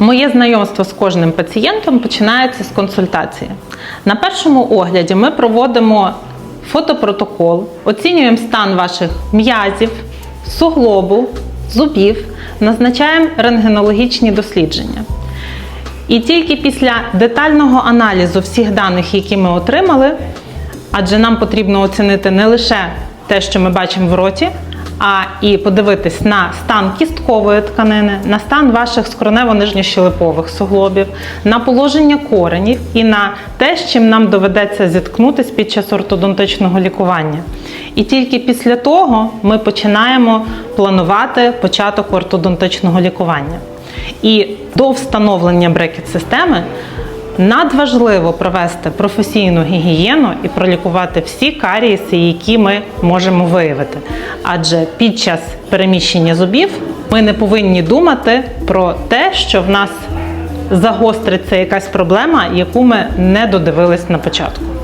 Моє знайомство з кожним пацієнтом починається з консультації. На першому огляді ми проводимо фотопротокол, оцінюємо стан ваших м'язів, суглобу, зубів, назначаємо рентгенологічні дослідження. І тільки після детального аналізу всіх даних, які ми отримали, адже нам потрібно оцінити не лише те, що ми бачимо в роті, а і подивитись на стан кісткової тканини, на стан ваших скронево-нижньощелепових суглобів, на положення коренів і на те, з чим нам доведеться зіткнутися під час ортодонтичного лікування. І тільки після того ми починаємо планувати початок ортодонтичного лікування. І до встановлення брекет-системи надважливо провести професійну гігієну і пролікувати всі карієси, які ми можемо виявити. Адже під час переміщення зубів ми не повинні думати про те, що в нас загостриться якась проблема, яку ми не додивились на початку.